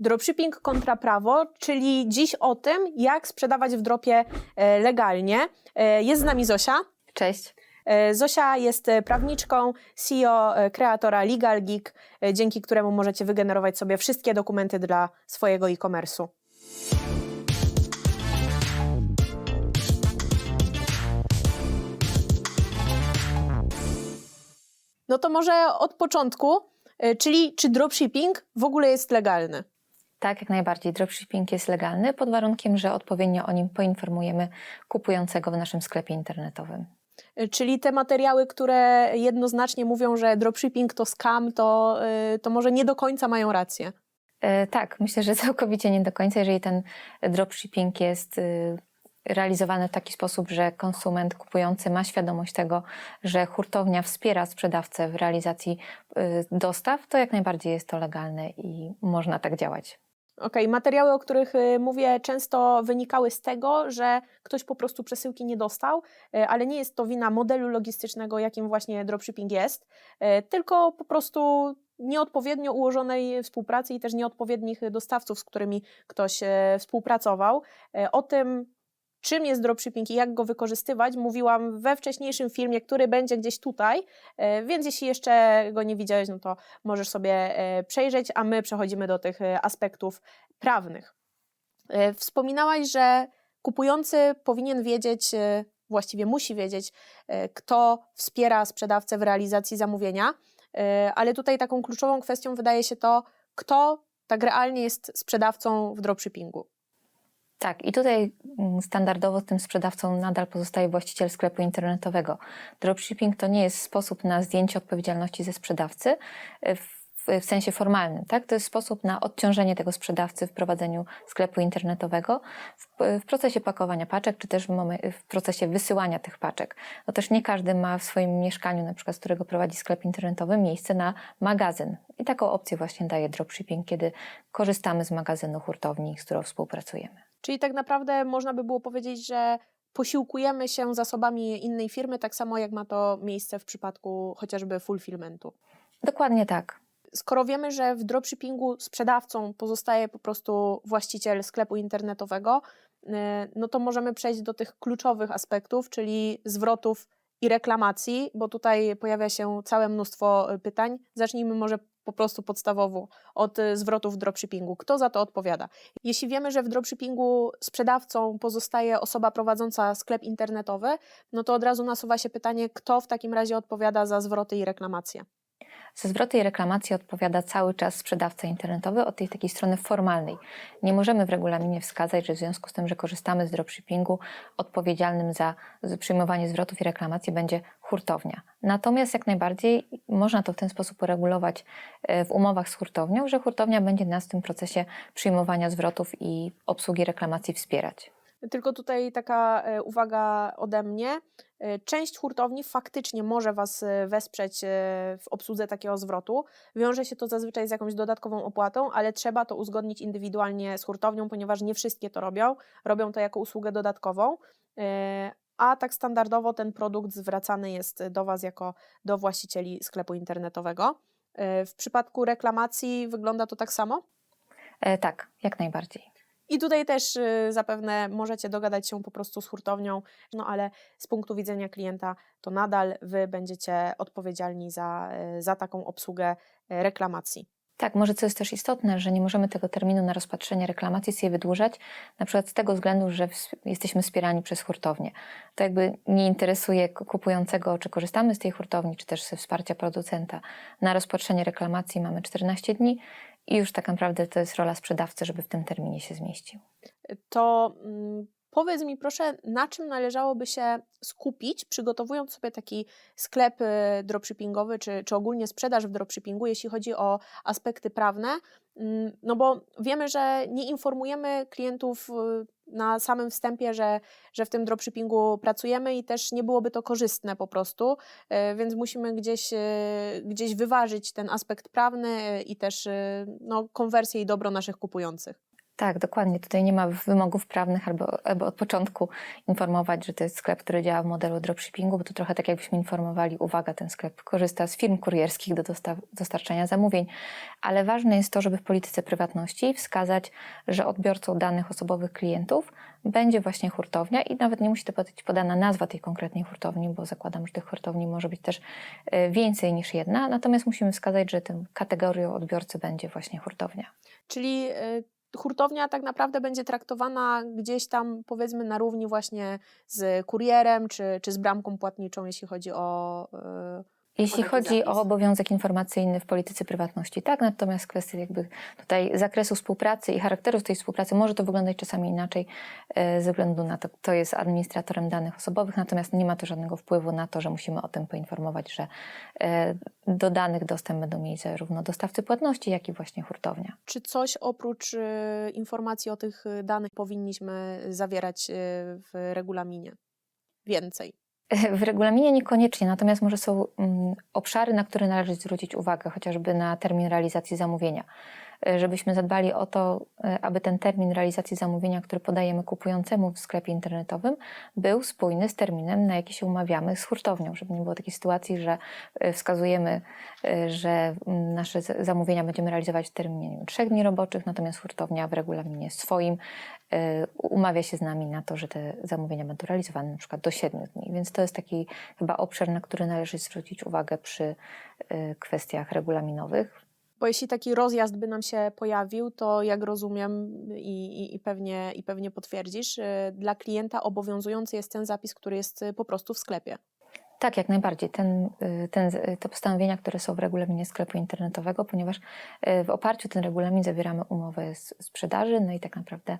Dropshipping kontra prawo, czyli dziś o tym, jak sprzedawać w dropie e, legalnie. E, Jest z nami Zosia. Cześć. E, Zosia jest prawniczką, CEO kreatora Legal Geek, dzięki któremu możecie wygenerować sobie wszystkie dokumenty dla swojego e-commerce'u. No to może od początku, czyli czy dropshipping w ogóle jest legalny? Tak, jak najbardziej. Dropshipping jest legalny pod warunkiem, że odpowiednio o nim poinformujemy kupującego w naszym sklepie internetowym. Y, Czyli te materiały, które jednoznacznie mówią, że dropshipping to scam, to, y, to może nie do końca mają rację. E, tak, myślę, że całkowicie nie do końca, jeżeli ten dropshipping jest y, realizowany w taki sposób, że konsument kupujący ma świadomość tego, że hurtownia wspiera sprzedawcę w realizacji dostaw, to jak najbardziej jest to legalne i można tak działać. Okej, materiały, o których y, mówię, często wynikały z tego, że ktoś po prostu przesyłki nie dostał, y, ale nie jest to wina modelu logistycznego, jakim właśnie dropshipping jest, y, tylko po prostu nieodpowiednio ułożonej współpracy i też nieodpowiednich dostawców, z którymi ktoś współpracował. O tym, czym jest dropshipping i jak go wykorzystywać, mówiłam we wcześniejszym filmie, który będzie gdzieś tutaj, e, więc jeśli jeszcze go nie widziałeś, no to możesz sobie e, przejrzeć, a my przechodzimy do tych e, aspektów prawnych. Wspominałaś, że kupujący powinien wiedzieć, właściwie musi wiedzieć, kto wspiera sprzedawcę w realizacji zamówienia, ale tutaj taką kluczową kwestią wydaje się to, kto tak realnie jest sprzedawcą w dropshippingu. Tak, i tutaj mm, standardowo tym sprzedawcą nadal pozostaje właściciel sklepu internetowego. Dropshipping to nie jest sposób na zdjęcie odpowiedzialności ze sprzedawcy e, w, sensie formalnym, tak? To jest sposób na odciążenie tego sprzedawcy w prowadzeniu sklepu internetowego, w, w procesie pakowania paczek, czy też w, w procesie wysyłania tych paczek. No też nie każdy ma w swoim mieszkaniu, na przykład z którego prowadzi sklep internetowy, miejsce na magazyn. I taką opcję właśnie daje dropshipping, kiedy korzystamy z magazynu hurtowni, z którą współpracujemy. Czyli tak naprawdę można by było powiedzieć, że posiłkujemy się zasobami innej firmy, tak samo jak ma to miejsce w przypadku chociażby fulfillmentu. Dokładnie tak. Skoro wiemy, że w dropshippingu sprzedawcą pozostaje po prostu właściciel sklepu internetowego, y, no to możemy przejść do tych kluczowych aspektów, czyli zwrotów i reklamacji, bo tutaj pojawia się całe mnóstwo y, pytań. Zacznijmy może po prostu podstawowo od y, zwrotów w dropshippingu. Kto za to odpowiada? Jeśli wiemy, że w dropshippingu sprzedawcą pozostaje osoba prowadząca sklep internetowy, no to od razu nasuwa się pytanie, kto w takim razie odpowiada za zwroty i reklamacje. Za zwroty i reklamacje odpowiada cały czas sprzedawca internetowy od tej takiej strony formalnej. Nie możemy w regulaminie wskazać, że w związku z tym, że korzystamy z dropshippingu, odpowiedzialnym za przyjmowanie zwrotów i reklamacji będzie hurtownia. Natomiast jak najbardziej można to w ten sposób uregulować e, w umowach z hurtownią, że hurtownia będzie nas w tym procesie przyjmowania zwrotów i obsługi reklamacji wspierać. Tylko tutaj taka e, uwaga ode mnie. E, Część hurtowni faktycznie może Was e, wesprzeć w obsłudze takiego zwrotu. Wiąże się to zazwyczaj z jakąś dodatkową opłatą, ale trzeba to uzgodnić indywidualnie z hurtownią, ponieważ nie wszystkie to robią. Robią to jako usługę dodatkową. A tak standardowo ten produkt zwracany jest do Was jako do właścicieli sklepu internetowego. W przypadku reklamacji wygląda to tak samo? E, tak, jak najbardziej. I tutaj też y, zapewne możecie dogadać się po prostu z hurtownią, no ale z punktu widzenia klienta to nadal Wy będziecie odpowiedzialni za, y, za taką obsługę y, reklamacji. Tak, może co jest też istotne, że nie możemy tego terminu na rozpatrzenie reklamacji sobie wydłużać, na przykład z tego względu, że jesteśmy wspierani przez hurtownię. To jakby nie interesuje kupującego, czy korzystamy z tej hurtowni, czy też ze wsparcia producenta. Na rozpatrzenie reklamacji mamy 14 dni i już tak naprawdę to jest rola sprzedawcy, żeby w tym terminie się zmieścił. To mm, powiedz mi proszę, na czym należałoby się skupić, przygotowując sobie taki sklep y, dropshippingowy, czy, czy ogólnie sprzedaż w dropshippingu, jeśli chodzi o aspekty prawne, Mm, no bo wiemy, że nie informujemy klientów y, na samym wstępie, że, że w tym dropshippingu pracujemy i też nie byłoby to korzystne po prostu, y, więc musimy gdzieś, y, gdzieś wyważyć ten aspekt prawny y, i też no, konwersję i dobro naszych kupujących. Tak, dokładnie. Tutaj nie ma wymogów prawnych albo, albo od początku informować, że to jest sklep, który działa w modelu dropshippingu, bo to trochę tak jakbyśmy informowali, uwaga, ten sklep korzysta z firm kurierskich do dostarczania zamówień, ale ważne jest to, żeby w polityce prywatności wskazać, że odbiorcą danych osobowych klientów będzie właśnie hurtownia i nawet nie musi to być podana nazwa tej konkretnej hurtowni, bo zakładam, że tych hurtowni może być też e, więcej niż jedna, natomiast musimy wskazać, że tą kategorią odbiorcy będzie właśnie hurtownia. Czyli y, hurtownia tak naprawdę będzie traktowana gdzieś tam powiedzmy na równi właśnie z kurierem czy, czy z bramką płatniczą, jeśli chodzi o. y, Jeśli chodzi zapis. o obowiązek informacyjny w polityce prywatności, tak, natomiast kwestie jakby tutaj zakresu współpracy i charakteru tej współpracy może to wyglądać czasami inaczej e, ze względu na to, kto jest administratorem danych osobowych, natomiast nie ma to żadnego wpływu na to, że musimy o tym poinformować, że e, do danych dostęp będą mieli zarówno dostawcy płatności, jak i właśnie hurtownia. Czy coś oprócz y, informacji o tych y, danych powinniśmy zawierać y, w regulaminie? Więcej. W regulaminie niekoniecznie, natomiast może są mm, obszary, na które należy zwrócić uwagę, chociażby na termin realizacji zamówienia. E, Żebyśmy zadbali o to, e, aby ten termin realizacji zamówienia, który podajemy kupującemu w sklepie internetowym, był spójny z terminem, na jaki się umawiamy z hurtownią, żeby nie było takiej sytuacji, że e, wskazujemy, że mm, nasze zamówienia będziemy realizować w terminie trzech dni roboczych, natomiast hurtownia w regulaminie swoim umawia się z nami na to, że te zamówienia będą realizowane na przykład do siedmiu dni. Więc to jest taki chyba obszar, na który należy zwrócić uwagę przy kwestiach regulaminowych. Bo jeśli taki rozjazd by nam się pojawił, to jak rozumiem i, i, i, pewnie, i pewnie potwierdzisz, y, dla klienta obowiązujący jest ten zapis, który jest y, po prostu w sklepie. Tak, jak najbardziej. Ten, y, ten, te postanowienia, które są w regulaminie sklepu internetowego, ponieważ w oparciu o ten regulamin zawieramy umowę z sprzedaży, no i tak naprawdę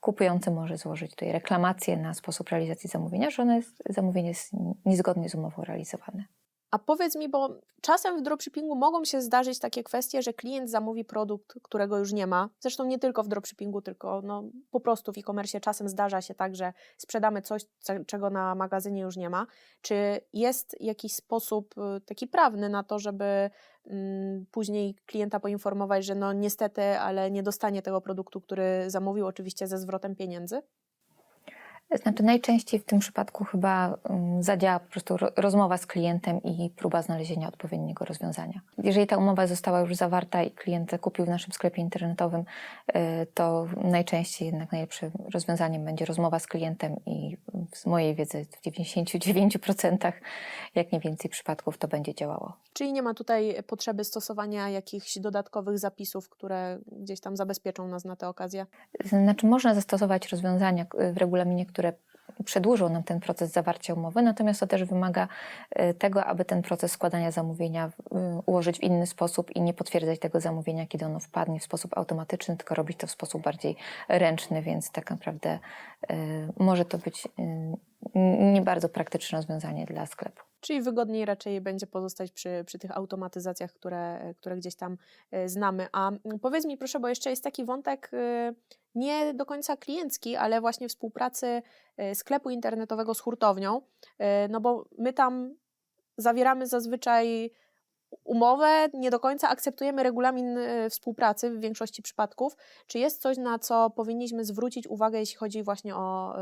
kupujący może złożyć tutaj reklamację na sposób realizacji zamówienia, że ono jest, zamówienie jest niezgodnie z umową realizowane. A powiedz mi, bo czasem w dropshippingu mogą się zdarzyć takie kwestie, że klient zamówi produkt, którego już nie ma. Zresztą nie tylko w dropshippingu, tylko no, po prostu w e-commerce czasem zdarza się tak, że sprzedamy coś, czego na magazynie już nie ma. Czy jest jakiś sposób y, taki prawny na to, żeby mm, później klienta poinformować, że no niestety, ale nie dostanie tego produktu, który zamówił, oczywiście ze zwrotem pieniędzy? Znaczy najczęściej w tym przypadku chyba um, zadziała po prostu ro, rozmowa z klientem i próba znalezienia odpowiedniego rozwiązania. Jeżeli ta umowa została już zawarta i klient kupił w naszym sklepie internetowym, y, to najczęściej jednak najlepszym rozwiązaniem będzie rozmowa z klientem i z mojej wiedzy w 99% jak nie więcej przypadków to będzie działało. Czyli nie ma tutaj potrzeby stosowania jakichś dodatkowych zapisów, które gdzieś tam zabezpieczą nas na tę okazję? Znaczy, można zastosować rozwiązania k- w regulaminie, które przedłużą nam ten proces zawarcia umowy, natomiast to też wymaga e, tego, aby ten proces składania zamówienia y, ułożyć w inny sposób i nie potwierdzać tego zamówienia, kiedy ono wpadnie w sposób automatyczny, tylko robić to w sposób bardziej ręczny, więc tak naprawdę e, może to być y, nie bardzo praktyczne rozwiązanie dla sklepu. Czyli wygodniej raczej będzie pozostać przy, przy tych automatyzacjach, które, które gdzieś tam e, znamy. A powiedz mi proszę, bo jeszcze jest taki wątek e, nie do końca kliencki, ale właśnie współpracy e, sklepu internetowego z hurtownią, no bo my tam zawieramy zazwyczaj umowę, nie do końca akceptujemy regulamin współpracy w większości przypadków. Czy jest coś, na co powinniśmy zwrócić uwagę, jeśli chodzi właśnie o,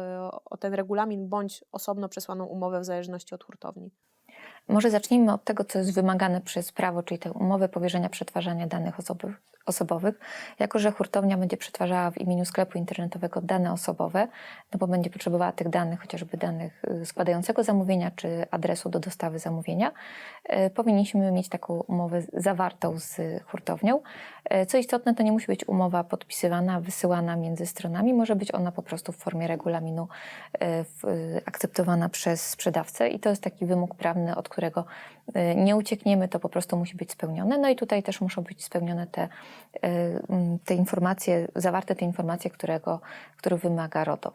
o ten regulamin bądź osobno przesłaną umowę w zależności od hurtowni? Może zacznijmy od tego, co jest wymagane przez prawo, czyli tę umowę powierzenia przetwarzania danych osobowych, osobowych. Jako, że hurtownia będzie przetwarzała w imieniu sklepu internetowego dane osobowe, no bo będzie potrzebowała tych danych, chociażby danych y, składającego zamówienia, czy adresu do dostawy zamówienia, e, powinniśmy mieć taką umowę zawartą z hurtownią. E, Co istotne, to nie musi być umowa podpisywana, wysyłana między stronami, może być ona po prostu w formie regulaminu e, y, akceptowana przez sprzedawcę i to jest taki wymóg prawny, od którego nie uciekniemy, to po prostu musi być spełnione. No i tutaj też muszą być spełnione te, y, te informacje, zawarte te informacje, którego, których wymaga RODO.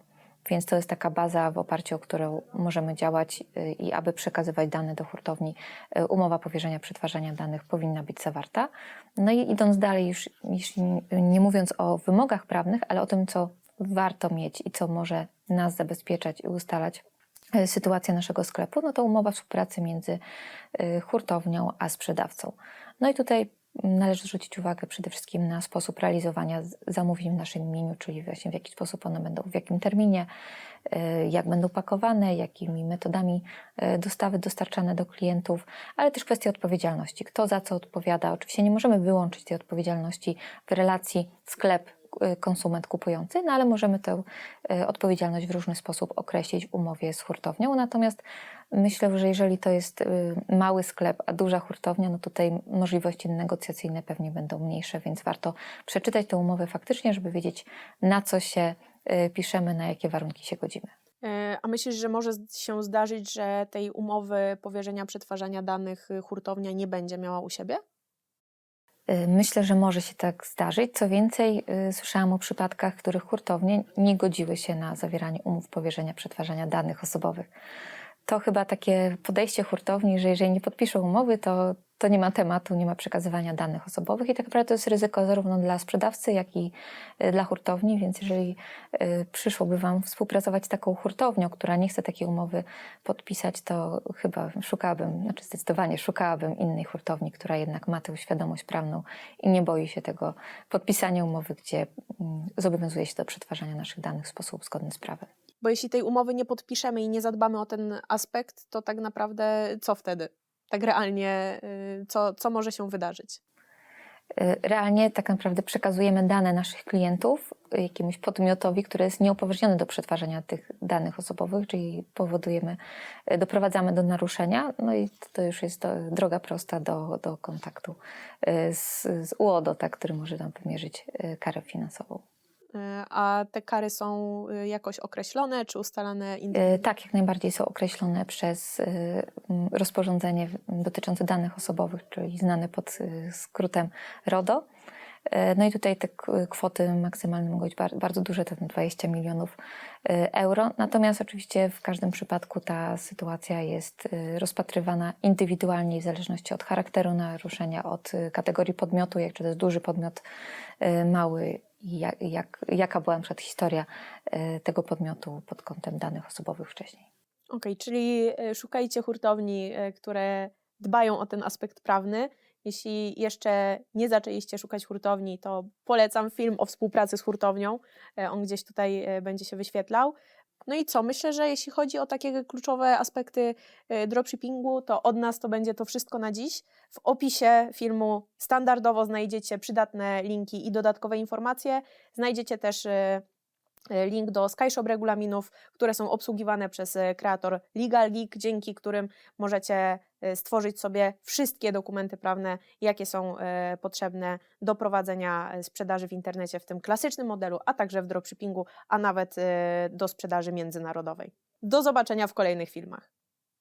Więc to jest taka baza, w oparciu o którą możemy działać y, i aby przekazywać dane do hurtowni, y, umowa powierzenia przetwarzania danych powinna być zawarta. No i idąc dalej, już jeśli nie mówiąc o wymogach prawnych, ale o tym, co warto mieć i co może nas zabezpieczać i ustalać sytuację naszego sklepu, no to umowa współpracy między e, hurtownią a sprzedawcą. No i tutaj należy zwrócić uwagę przede wszystkim na sposób realizowania zamówień w naszym imieniu, czyli właśnie w jaki sposób one będą, w jakim terminie, e, jak będą pakowane, jakimi metodami e, dostawy dostarczane do klientów, ale też kwestia odpowiedzialności. Kto za co odpowiada? Oczywiście nie możemy wyłączyć tej odpowiedzialności w relacji sklep e, konsument kupujący, no ale możemy tę e, odpowiedzialność w różny sposób określić w umowie z hurtownią. Natomiast myślę, że jeżeli to jest y, mały sklep, a duża hurtownia, no tutaj możliwości negocjacyjne pewnie będą mniejsze, więc warto przeczytać tę umowę faktycznie, żeby wiedzieć na co się piszemy, na jakie warunki się godzimy. E, A myślisz, że może się zdarzyć, że tej umowy powierzenia przetwarzania danych hurtownia nie będzie miała u siebie? Y, Myślę, że może się tak zdarzyć. Co więcej, y, słyszałam o przypadkach, w których hurtownie nie godziły się na zawieranie umów powierzenia przetwarzania danych osobowych. To chyba takie podejście hurtowni, że jeżeli nie podpiszą umowy, to, to nie ma tematu, nie ma przekazywania danych osobowych i tak naprawdę to jest ryzyko zarówno dla sprzedawcy, jak i y, dla hurtowni, więc jeżeli y, przyszłoby Wam współpracować z taką hurtownią, która nie chce takiej umowy podpisać, to chyba szukałabym, znaczy zdecydowanie szukałabym innej hurtowni, która jednak ma tę świadomość prawną i nie boi się tego podpisania umowy, gdzie mm, zobowiązuje się do przetwarzania naszych danych w sposób zgodny z prawem. Bo jeśli tej umowy nie podpiszemy i nie zadbamy o ten aspekt, to tak naprawdę co wtedy? Tak realnie, y, co, co może się wydarzyć? Y, Realnie tak naprawdę przekazujemy dane naszych klientów jakiemuś podmiotowi, który jest nieupoważniony do przetwarzania tych danych osobowych, czyli powodujemy, y, doprowadzamy do naruszenia, no i to- już jest do, droga prosta do, do kontaktu y, z, z UODO, tak, który może nam wymierzyć y, karę finansową. A te kary są y, jakoś określone czy ustalane indywidualnie? Y, Tak, jak najbardziej są określone przez y, rozporządzenie dotyczące danych osobowych, czyli znane pod y, skrótem RODO. Y, No i tutaj te kwoty maksymalne mogą być bar- bardzo duże, to 20 milionów euro. Natomiast oczywiście w każdym przypadku ta sytuacja jest rozpatrywana indywidualnie w zależności od charakteru naruszenia, od kategorii podmiotu, jak czy to jest duży podmiot, mały i jak, jak, jaka była na przykład historia y, tego podmiotu pod kątem danych osobowych wcześniej. Okej, czyli y, szukajcie hurtowni, y, które dbają o ten aspekt prawny. Jeśli jeszcze nie zaczęliście szukać hurtowni, to polecam film o współpracy z hurtownią. E, On gdzieś tutaj e, będzie się wyświetlał. No i co? Myślę, że jeśli chodzi o takie kluczowe aspekty e, dropshippingu, to od nas to będzie to wszystko na dziś. W opisie filmu standardowo znajdziecie przydatne linki i dodatkowe informacje. Znajdziecie też e, link do SkyShop regulaminów, które są obsługiwane przez e, kreator Legal Geek, dzięki którym możecie e, stworzyć sobie wszystkie dokumenty prawne, jakie są e, potrzebne do prowadzenia e, sprzedaży w internecie w tym klasycznym modelu, a także w dropshippingu, a nawet e, do sprzedaży międzynarodowej. Do zobaczenia w kolejnych filmach.